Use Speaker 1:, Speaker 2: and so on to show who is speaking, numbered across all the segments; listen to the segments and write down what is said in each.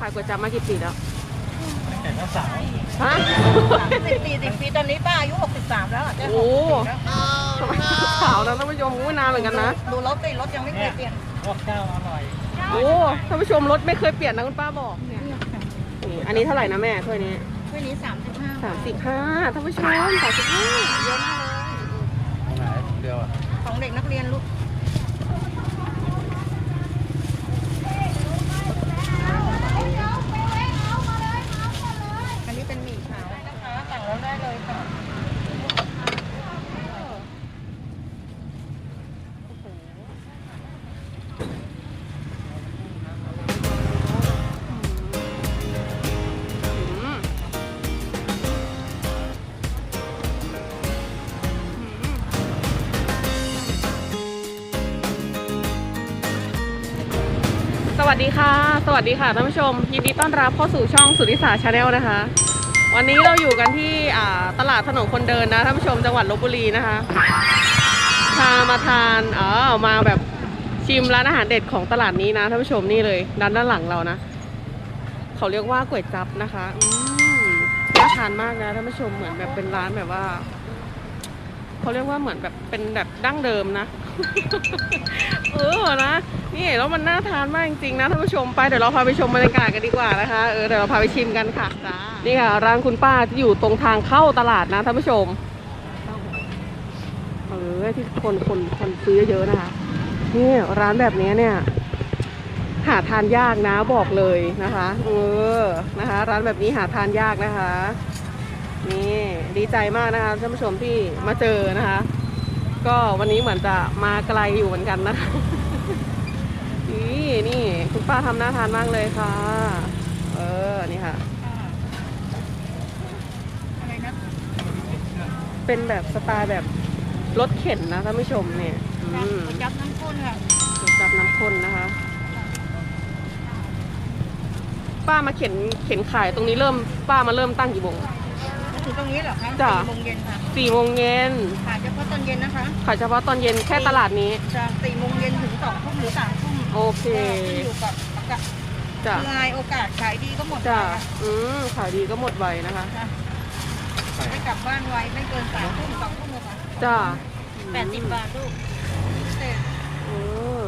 Speaker 1: ขายก๋วยจั๊บมากี่ปีแล้ว
Speaker 2: ตั้งแต่นักสาว
Speaker 1: ฮะ
Speaker 3: สามสิบสี่สิบปีตอนนี้ป้าอายุหกสิบสามแล้วอะได้ห
Speaker 1: โอ้
Speaker 3: กสิบแล้ว
Speaker 1: สมัยสาวนะท่านผู้ชมอุ้ยนานเหมือนกันนะ
Speaker 3: ดูรถติรถยังไม่เคยเปลี่ยน
Speaker 2: พวกเจ้าอร่อย
Speaker 1: โอ้ท่านผู้ชมรถไม่เคยเปลี่ยนนะคุณป้าบอกเนี่ยนี่อันนี้เท่าไหร่นะแม่ถ้วยนี้
Speaker 3: ถ้วยนี้สามสิบห้า
Speaker 1: สามสิบห้าท่านผู้ชมสามสิบห้าเยอะมากเลย
Speaker 2: ตรงไหนเดียวอะ
Speaker 3: ของเด็กนักเรียนลูก วัสดีค่ะ
Speaker 1: สวัสดีค่ะท่านผู้ชม ยินดีต้อนรับเข้าสู่ช่องสุริสาชาแนลนะคะ วันนี้เราอยู่กันที่ตลาดถนนคนเดินนะท่านผู้ชมจังหวัดลบบุรีนะคะพามาทานเออมาแบบชิมร้านอาหารเด็ดของตลาดนี้นะท่านผู้ชมนี่เลยด้านด้านหลังเรานะเขาเรียกว่าก๋วยจั๊บนะคะอืมน่าทานมากนะท่านผู้ชมเหมือนแบบเป็นร้านแบบว่า เขาเรียกว่าเหมือนแบบเป็นแบบดั้งเดิมนะ เออนะ นี่แล้วมันน่าทานมากจริงๆนะท่านผู้ชมไปเดี๋ยวเราพาไปชมบรรยากาศกันดีกว่านะคะเออเดี๋ยวเราพาไปชิมกันค่ะจ้านี่ค่ะร้านคุณป้าที่อยู่ตรงทางเข้าตลาดนะท่านผู้ชมเออที่คนคนคนซื้อเยอะๆนะคะนี่ร้านแบบนี้เนี่ย หาทานยากนะบอกเลยนะคะ เออนะคะ ร้านแบบนี้หาทานยากนะคะ นี่ดีใจมากนะคะท่านผู้ชมที่มาเจอนะคะ ก็วันนี้เหมือนจะมาไกลอยู่เหมือนกันนะคะนี่นี่คุณป้าทำน่าทานมากเลยค่ะ เออ นี่ค่ะ
Speaker 3: อะไรนะ
Speaker 1: เป็นแบบสไตล์แบบรถเข็นนะท่านผู้ชมเนี่ยอืม
Speaker 3: จับน้ำข้นค่ะ
Speaker 1: ก๋วยจับน้ำข้นนะคะ ป้ามาเข็นเข็นขายตรงนี้เริ่ม ป้ามาเริ่มตั้งกี่โมง
Speaker 3: มา ถึงตรงนี้เหรอคะ
Speaker 1: จ้ะ
Speaker 3: สี่โมงเย็นค่ะ
Speaker 1: สี่โมงเย็น
Speaker 3: ขายเฉพาะตอนเย็นนะคะ
Speaker 1: ขายเฉพาะตอนเย็นแค่ตลาดนี้
Speaker 3: จากสี่โมงเย็นถึงสองทุ่มหรือสามทุ่ม
Speaker 1: โอเค
Speaker 3: ก็ขึ้นอยู่กับอากาศ
Speaker 1: จ้ะ
Speaker 3: ลายโอกาสขายดีก็หมด
Speaker 1: จ้ะ
Speaker 3: ค่ะ
Speaker 1: อืมขายดีก็หมดไวนะคะ
Speaker 3: จ้ะไม่กลับบ้านไวไม่เกินสามทุ่มสองทุ่มเลยค่ะ
Speaker 1: จ้ะ
Speaker 3: แปดสิบบาทลูกพิเศษ
Speaker 1: เออ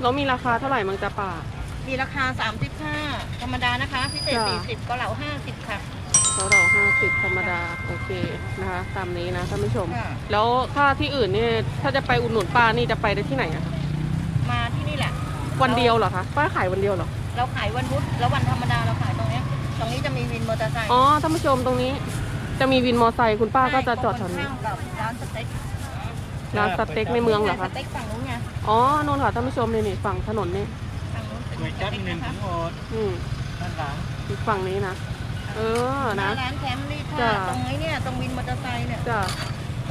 Speaker 1: แล้วมีราคาเท่าไหร่มังจะป่า
Speaker 3: มีราคาสามสิบห้าธรรมดานะคะ พิเศษ
Speaker 1: จ้ะ
Speaker 3: สี่สิบก็เหลาห้าสิบค่ะ
Speaker 1: เขาเราห้าสิบธรรมดา โอเคนะคะ ตามนี้นะท่านผู้ชม
Speaker 3: ค่ะ
Speaker 1: แล้วถ้าที่อื่นนี่ถ้าจะไปอุดหนุนป้านี่จะไปได้ที่ไหนอะคะ
Speaker 3: มาที่นี่แหละ
Speaker 1: วันเดียวเหรอคะป้าขายวันเดียวเหรอ
Speaker 3: เราขายวันพุธแล้ววันธรรมดาเราขายตรงเนี้ยตรงนี้จะมีวินมอเตอร์ไซค์
Speaker 1: อ๋อท่านผู้ชมตรงนี้ จะมีวินมอไซค์คุณป้าก็จะจอดแถวนี้
Speaker 3: ข้างกับร้านสเต็ก
Speaker 1: ร้านสเต็กในเมืองเหรอ
Speaker 3: ส
Speaker 1: คะ
Speaker 3: เต็กฝั่งนู้นไง
Speaker 1: อ๋อโน่นค่ะท่านผู้ชมนี่นี่ฝั่งถนนนี่
Speaker 3: ฝั่งนู้นเป็น
Speaker 2: ก๋วยจั๊บหนึ่ง
Speaker 3: สเต็ก
Speaker 2: ถึงโอด
Speaker 1: อืม
Speaker 2: ด้านหลัง
Speaker 1: อีกฝั่งนี้นะ เออ
Speaker 3: หน้า
Speaker 1: นะ
Speaker 3: ร้านแคมป์รี
Speaker 1: จ้ะ
Speaker 3: ท่าตรงนี้เนี่ยตรงวินมอเตอร์ไซค์เนี่ย
Speaker 1: จ้ะ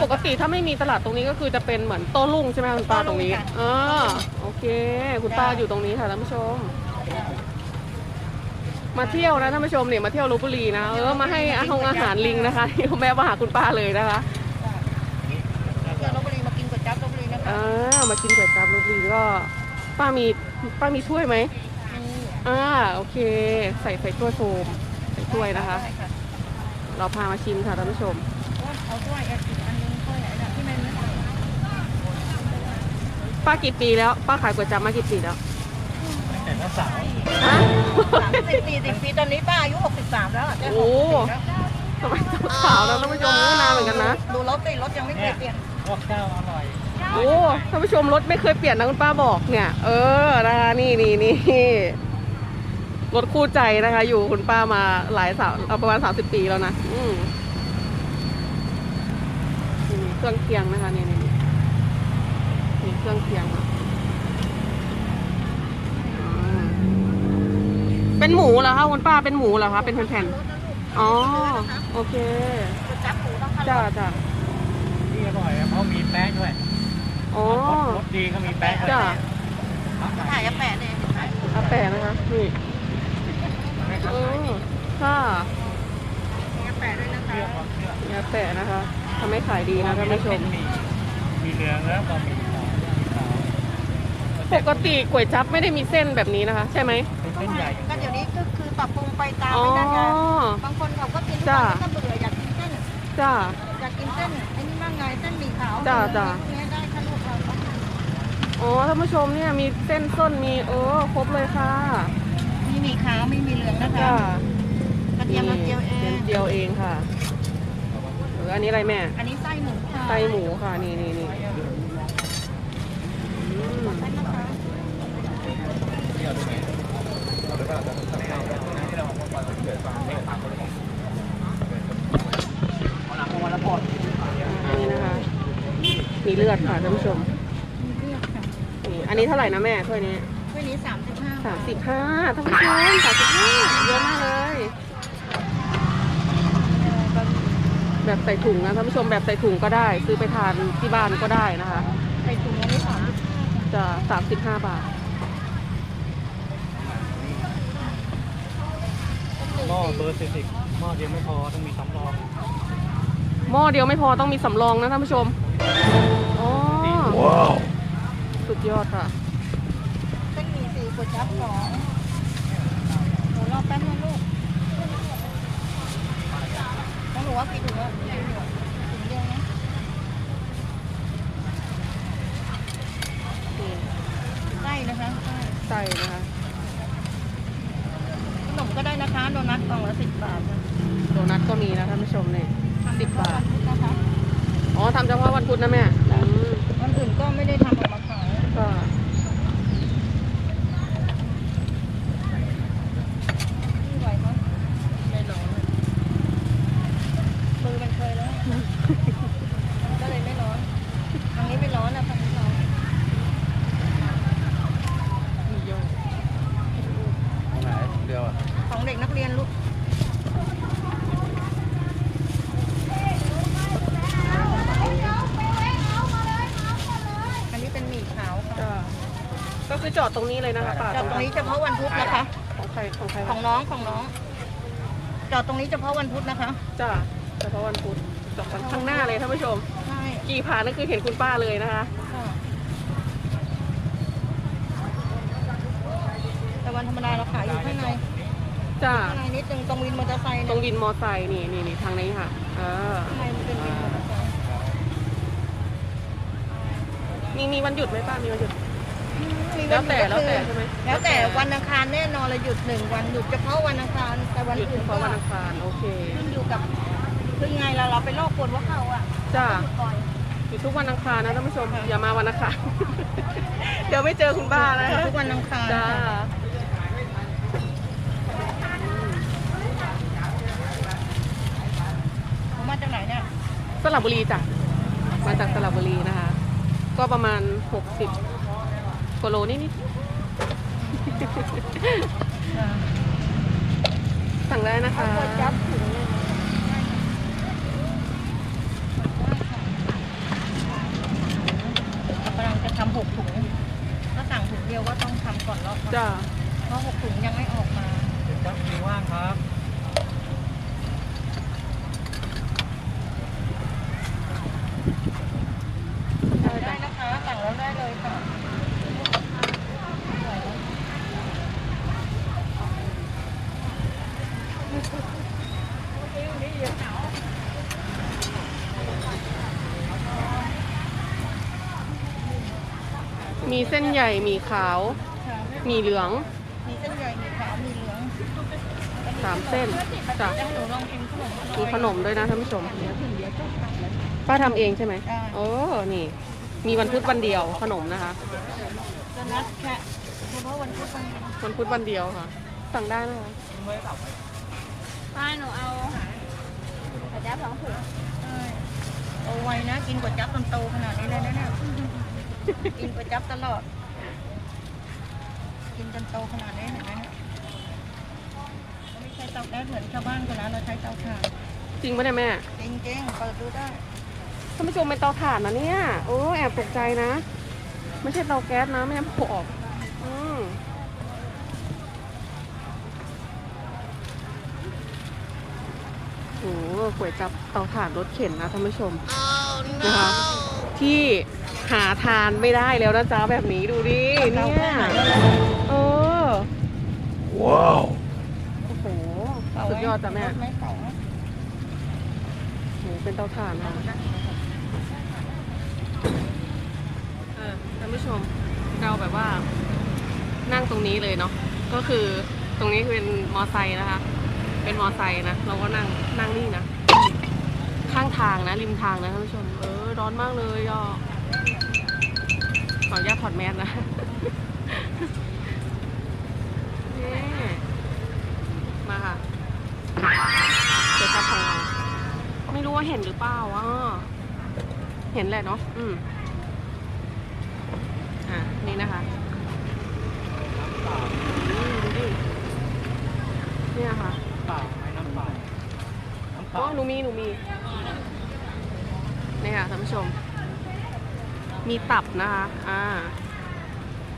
Speaker 1: ปกติถ้าไม่มีตลาดตรงนี้ก็คือจะเป็นเหมือนโต้รุ่งใช่ไหมคุณป้า
Speaker 3: โต้
Speaker 1: ต
Speaker 3: รุ่
Speaker 1: รงงนี้
Speaker 3: ค่ะ
Speaker 1: เออโอเค คุณป้า
Speaker 3: จ้ะ
Speaker 1: อยู่ตรงนี้ค่ะท่านผู้ชม มาเที่ยวนะท่านผู้ชมเนี่ยมาเที่ยวลบบุรีนะเออมาให้อาหงอาหารลิงนะคะที่แม่มาหาคุณป้าเลยนะคะ
Speaker 3: เที่ยวลบบุรีมากินก๋วยจั๊บลบบุรีนะคะ
Speaker 1: อ่ามากินก๋วยจั๊บลบบุรีก็ป้ามี ป้ามีถ้วยไหมอ่าโอเค ใส่ใส่ถ้วยโฟมใส่ถ้วยนะคะ เราพามาชิมค่ะท่านผู้ชม
Speaker 3: เอาถ้วยอีกอันนึงถ้วยไหนที่มัน
Speaker 1: ป้ากี่ปีแล้ว ป้าขายก๋วยจั๊บมากี่ปีแล้ว
Speaker 2: ตั้งแต่นักสาว
Speaker 1: ฮะ
Speaker 3: สามสิบสี่สิบปีตอนนี้ป้าอายุหกสิบสามแล้วอะได้ห
Speaker 1: โอ้
Speaker 3: กสิบแล้ว
Speaker 1: สมัยสาวๆนะท่านผู้ชมก็นานเหมือนกันนะ
Speaker 3: ดูรถติรถยังไม่เคยเปลี่ยน
Speaker 2: พวกเจ้าอร่อย
Speaker 1: โอ้ท่านผู้ชมรถไม่เคยเปลี่ยนนะคุณป้าบอกเนี่ย เออนะคะนี่นี่นี่รถคู่ใจนะคะ อยู่คุณป้ามาหลายสาวเอาประมาณสามสิบปีแล้วนะอืมนี่นี่เครื่องเคียงนะคะนี่นี่นี่นี่เครื่องเคียงนะอ่าเป็นหมูเหรอคะคุณป้าเป็นหมูเหรอคะเป็นแผ่นๆอ๋อโอเค
Speaker 3: ก๋วยจั๊บหมูต้อง
Speaker 1: จ้าจ้า
Speaker 2: ที่อร่อยอะเพราะมีแป้งด้วย
Speaker 1: อ๋อ
Speaker 2: รสดีก็มีแป้งด้วย
Speaker 1: จ้า
Speaker 3: ถ่ายอาแปะเลยถ่าย
Speaker 1: อาแปะนะคะนี่
Speaker 2: ไม่ครับ
Speaker 1: เออค่ะ
Speaker 3: มีอาแปะด้วยนะคะ
Speaker 2: เชื่อความเชื่อ
Speaker 1: นี่อาแปะนะคะทำให้ขายดีนะท่านผู้ชม
Speaker 2: มีมีเหลืองแล้วก็มีขาวมีขาวรส
Speaker 1: ปกติก๋วยจั๊บไม่ได้มีเส้นแบบนี้นะคะ ใช่ไหม
Speaker 2: เป็นเส้นใหญ่
Speaker 3: ก็เดี๋ยวนี้ก็คือปรับปรุงไปตาม
Speaker 1: อ๋อ
Speaker 3: ไม่ได้ไงบางคนเขาก็กิน
Speaker 1: จ้ะ
Speaker 3: ก็เบื่ออยากกินเส้น
Speaker 1: จ้า
Speaker 3: อยากกินเส้นไอ้นี่บ้างไงเส้นหมี่ขาว
Speaker 1: จ้ะจ้ะ
Speaker 3: พวกนี้ได้ค่ะลูกเราก็
Speaker 1: อ๋อท่านผู้ชมเนี่ยมีเส้นส้นมีเออครบเลยค่ะ
Speaker 3: มีหมี่ขาวมีหมี่เหลืองนะคะ
Speaker 1: จ้าก
Speaker 3: ระเทียมเราเจียวเอง
Speaker 1: เจียวเองค่ะหรืออันนี้อะไรแม่
Speaker 3: อันนี้ไส้หมูค่ะ
Speaker 1: ไส้หมูค่ะนี่นี่นี่อืม
Speaker 3: ไส้นะคะ
Speaker 1: อันนี้นะคะ มีเลือดค่ะท่านผู้ชม
Speaker 3: มีเลือดค่ะ
Speaker 1: นี่ อันนี้เท่าไหร่นะแม่ถ้วยนี้
Speaker 3: ถ้วยนี้สามสิบห้า
Speaker 1: สามสิบห้าท่านผู้ชมสามสิบห้าเยอะมากเลย แบบใส่ถุงนะท่านผู้ชมแบบใส่ถุงก็ได้ ซื้อไปทานที่บ้านก็ได้นะคะ
Speaker 3: ใส่ถุงอันนี้สามสิบห้า
Speaker 1: จะสามสิบห้าบาท
Speaker 2: หม้อเบอร์สี่สิบหม้อเดียวไม่พอต้องมีสำรอง
Speaker 1: หม้อเดียวไม่พอต้องมีสำรองนะท่านผู้ชมอ๋อสุด ยอดค่ะ
Speaker 3: เส้นหมี่สี่ก๋วยจั๊บสองหนูรอแป๊บนึงลูกแล้วหนูว่ากี่ถุงอะกี่ถุงอะถุงเดียวนะ
Speaker 1: นี่
Speaker 3: ไส้นะคะไส้
Speaker 1: ใส่นะคะ
Speaker 3: ขนมก็ได้นะคะโดนัทกล่องละสิบบาทค่ะ
Speaker 1: โดนัทก็มีนะท่านผู้ชมเนี่ยสิบบาท
Speaker 3: นะคะ
Speaker 1: อ๋อทำเฉพาะวันพุธนะแม่อืม
Speaker 3: วันอื่นก็ไม่ได้ทำออกมาขาย
Speaker 1: ก็
Speaker 3: ไม่ไหวมั้งไม่ร้อนมือมันเคยแล้วมันก็เลยไม่ร้อนทางนี้ไม่ร้อนนะทางนี้ร้อน
Speaker 1: มีเยอะ
Speaker 2: ตรงไหนเดียวอะ
Speaker 3: ของเด็กนักเรียนลูกอันนี้เป็นหมี่ขาวค่ะ
Speaker 1: ก็ก็คื อจอดตรงนี้เลยนะคะป้า
Speaker 3: จอดตรงนี้เฉพาะวันพุธนะคะ
Speaker 1: ของใครของใคร
Speaker 3: ของน้องของน้อง จอดตรงนี้เฉพาะวันพุธนะคะ
Speaker 1: จ้าเฉพาะวันพุธจอดข้างหน้าเลยท่านผู้ชม
Speaker 3: ใช่
Speaker 1: กี่ผ่านนั่นคือเห็นคุณป้าเลยนะคะ
Speaker 3: ค่ะแต่วันธรรมดาเราขายอยู่ข้างใน
Speaker 1: จ้า
Speaker 3: ข้างในนิดนึงตรงวินมอเตอร์ไซค์
Speaker 1: ต
Speaker 3: เนี่
Speaker 1: รง
Speaker 3: ย
Speaker 1: วินมอไซค์นี่นี่นี่ทางนี้ค่ะเออ
Speaker 3: ข้างในมันเป็นวินมอเตอร์ไซค์
Speaker 1: มีมีวันหยุดไหมป้ามีวันหยุด
Speaker 3: มี
Speaker 1: แล้วแต่
Speaker 3: นหยุด
Speaker 1: แล้วแต่
Speaker 3: ก็คือ
Speaker 1: ใช่ไหม
Speaker 3: แล้วแต่วันอังคารแน่นอนเราหยุดหนึ่งวันหยุดเฉพาะวันอังคารแต่วัน
Speaker 1: หยุด
Speaker 3: อื่น
Speaker 1: เฉ
Speaker 3: ก็
Speaker 1: พาะวันอังคารโอเค
Speaker 3: ขึ้นอยู่กับคือไงเราเราไปลอกคนว่าเขาอะ
Speaker 1: จ้า
Speaker 3: หยุดก่อน
Speaker 1: หยุดทุกวันอังคารนะท่านผู้ชมอย่ามาวันอังคารเดี๋ยวไม่เจอคุณป้านะ
Speaker 3: หยุดทุกวันอังคาร
Speaker 1: จ้า
Speaker 3: ผมมาจากไหนเนี่ย
Speaker 1: สระบุรีจ้ะมาจากสระบุรีนะคะ ก็ประมาณ 60 กิโลนิดๆสั่งได้นะคะ
Speaker 3: เอาก๋วยจั๊บถุงหนึงกำลังจะทำหกถุง ถ้าสั่งถุงเดียวก็ต้องทำก่อนรอบ
Speaker 1: จ้า
Speaker 3: เพราะหกถุงยังไม่ออกมา
Speaker 2: จับมีว่างครับ
Speaker 1: ได้
Speaker 3: ได้
Speaker 1: จ้ะ
Speaker 3: นะคะสั่งแล้วได้เลยค่ะ
Speaker 1: มีเส้นใหญ่มีขาว
Speaker 3: ค่ะ
Speaker 1: มีเหลือง
Speaker 3: มีเส้นใหญ่มีขาวมีเหลือง
Speaker 1: สามเส้นจ้ะ
Speaker 3: จะให้หนูลองชิมขนม
Speaker 1: มีขนมด้วยนะท่านผู้ชม
Speaker 3: เดี๋ยวถึงเดี๋ยวจุ๊บตักเลย
Speaker 1: ป้าทำเองใช่ไหม
Speaker 3: ได้
Speaker 1: โอ้นี่ มีวันพุธวันเดียวขนมนะคะ
Speaker 3: จะนัดแค่เฉพาะวันพุธวัน
Speaker 1: วันพุธวันเดียวค่ะ สั่งได้นะคะ
Speaker 3: ป้าหนูเอาก๋วยจั๊บสองถุงเอาไว้นะ กินก๋วยจั๊บจนโตขนาดนี้เลยนะเนี่ย กินก๋วยจั๊บตลอด กินจนโตขนาดนี้เห็นไหมเนี่ยเราไม่ใช้เตาแก๊สเหมือนชาวบ้านคนนั้นเราใช้เตาถ่าน
Speaker 1: จริงปะเนี่ยแม่
Speaker 3: จริงๆเปิดดูได้
Speaker 1: ท่านผู้ชมเป็นเตาถ่านนะเนี่ยโอ้แอบตกใจนะ ไม่ใช่เตาแก๊สนะไม่งั้นโผล่ออกอืมโอ้โหก๋วยจับเตาถ่านรถเข็นนะท่านผู้ชม นะคะที่ หาทานไม่ได้แล้วนะจ๊ะแบบนี้ดูดิ
Speaker 3: เตา
Speaker 1: เนี่
Speaker 3: แค่
Speaker 1: ย
Speaker 3: ไหน
Speaker 1: เออ
Speaker 2: ว้าว
Speaker 1: โอ้โหสุดยอดจ้ะแม่
Speaker 3: ไม่เตา
Speaker 1: โหเป็นเตาถ่านค่ะเออท่านผู้ชมเราแบบว่า นั่งตรงนี้เลยเนาะก็คือตรงนี้คือเป็นมอไซค์นะคะ เป็นมอไซค์นะเราก็นั่งนั่งนี่นะข้างทางนะริมทางนะท่านผู้ชม เออ ร้อนมากเลยอะ ขออนุญาตถอดแมสนะนี่มาค่ะเจอครับของเราไม่รู้ว่าเห็นหรือเปล่าอะเห็นแหละเนาะอืมอะนี่นะคะ
Speaker 2: เปล่า
Speaker 1: อืมดูดิเนี่ยค่ะ
Speaker 2: เปล่าไม่น้ำเปล่าน้ำเป
Speaker 1: อ๋อ
Speaker 2: ล่า
Speaker 1: หนูมีหนูมีนี่ค่ะท่านผู้ชม มีตับนะคะ อ่า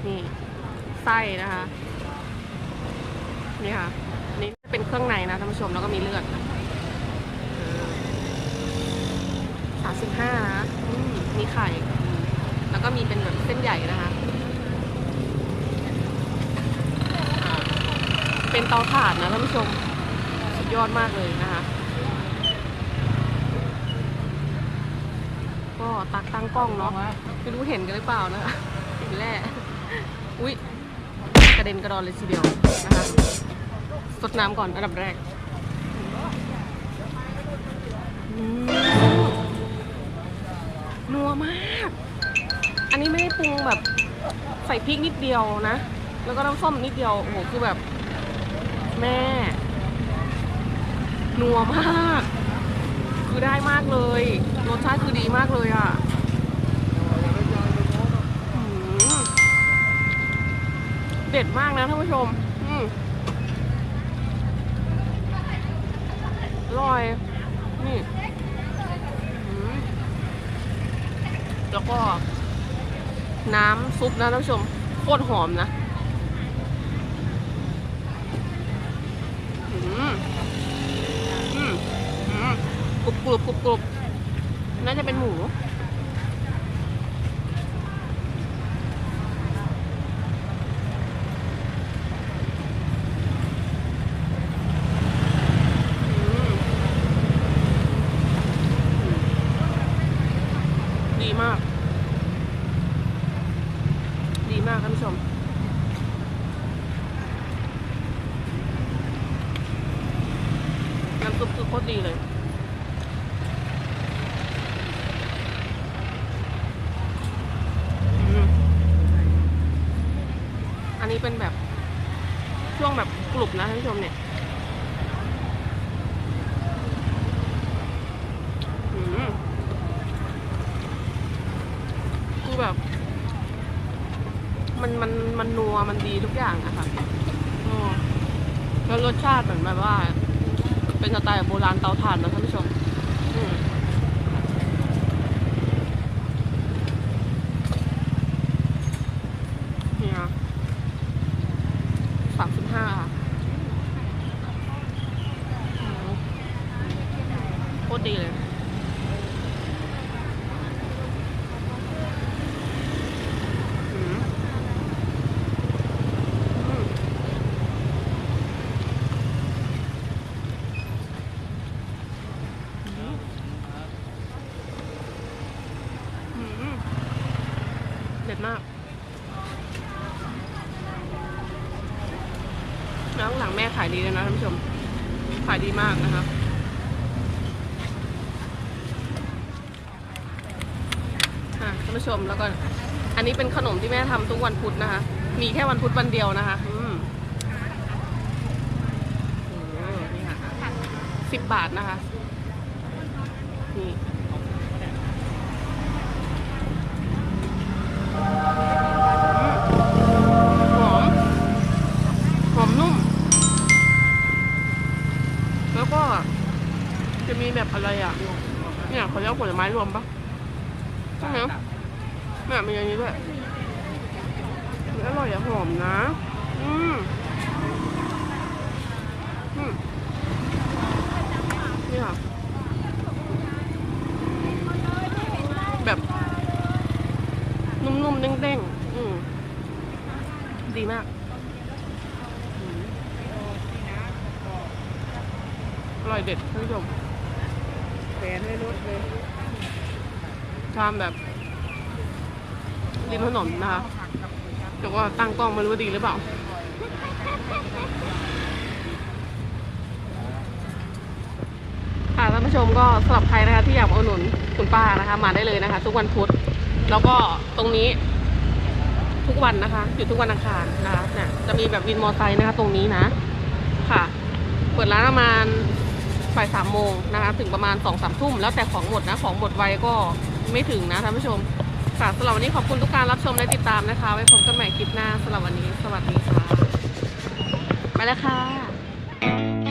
Speaker 1: นี่ ไส้นะคะ นี่ค่ะ นี่เป็นเครื่องในนะท่านผู้ชม แล้วก็มีเลือดสามสิบห้านะมีไข่ แล้วก็มีเป็นแบบเส้นใหญ่นะคะ เป็นเตาถ่านนะท่านผู้ชม สุดยอดมากเลยนะคะก็ตักตั้งกล้องเนาะ ไม่รู้เห็นกันหรือเปล่านะคะเห็นแหละอุ๊ยกระเด็นกระดอนเลยทีเดียวนะคะสดน้ำก่อนอันดับแรกนัวมาก อันนี้ไม่ได้ปรุงแบบใส่พริกนิดเดียวนะ แล้วก็น้ำส้มนิดเดียว โอ้โห คือแบบ แม่ นัวมาก คือได้มากเลย รสชาติคือดีมากเลยอะ เด็ดมากนะท่านผู้ชม อืมอร่อย นี่แล้วก็น้ำซุปนะท่านผู้ชม โคตรหอมนะกรุบกรุบกรุบกรุบน่าจะเป็นหมู อืมดีมาก ดีมากท่านผู้ชม น้ำซุปคือโคตรดีเลย อืมอันนี้ เป็นแบบช่วงแบบกรุบนะท่านผู้ชมเนี่ยอืมคือแบบ มันมันมันนัวมันดีทุกอย่างอะค่ะแล้วรสชาติเหมือนแบบว่า เป็นสไตล์โบราณเตาถ่านนะท่านผู้ชม อืมเนี่ยสามสิบห้าค่ะอืมโคตรดีเลย อืมอืมอืมเด็ดมาก แล้วหลังแม่ขายดีเลยนะท่านผู้ชม ขายดีมากนะคะอะท่านผู้ชมแล้วก็อันนี้เป็นขนมที่แม่ทำทุกวันพุธนะคะ มีแค่วันพุธวันเดียวนะคะอืมโอ้โหนี่ค่ะสิบบาทนะคะ ผลไม้รวมปะใช่ไหมแม่มีอย่างนี้ด้วยอุ๊ยอร่อยอะหอมนะ อืมอืมนี่ค่ะ แบบมๆเด้งๆ อืมดีมากอืมอร่อยเด็ดท่านผู้ชม
Speaker 3: แข วนให้รถเลย
Speaker 1: ชามแบบริมถนนนะคะแต่ว่าตั้งกล้องไม่รู้ดีหรือเปล่าค่ะท่านผู้ชมก็สำหรับใครนะคะที่อยากอุดหนุนคุณป้านะคะ มาได้เลยนะคะ ทุกวันพุธแล้วก็ตรงนี้ทุกวันนะคะอยู่ทุกวันอังคารนะคะเนี่ยจะมีแบบวินมอเตอร์ไซค์นะคะ ตรงนี้นะ ค่ะ เปิดร้านประมาณ บ่ายสามโมงนะคะ ถึงประมาณสองสามทุ่ม แล้วแต่ของหมดนะ ของหมดไวก็ไม่ถึงนะท่านผู้ชมค่ะสำหรับวันนี้ขอบคุณทุกการรับชมและติดตามนะคะ ไว้พบกันใหม่คลิปหน้าสำหรับวันนี้ สวัสดีค่ะ ไปแล้วค่ะ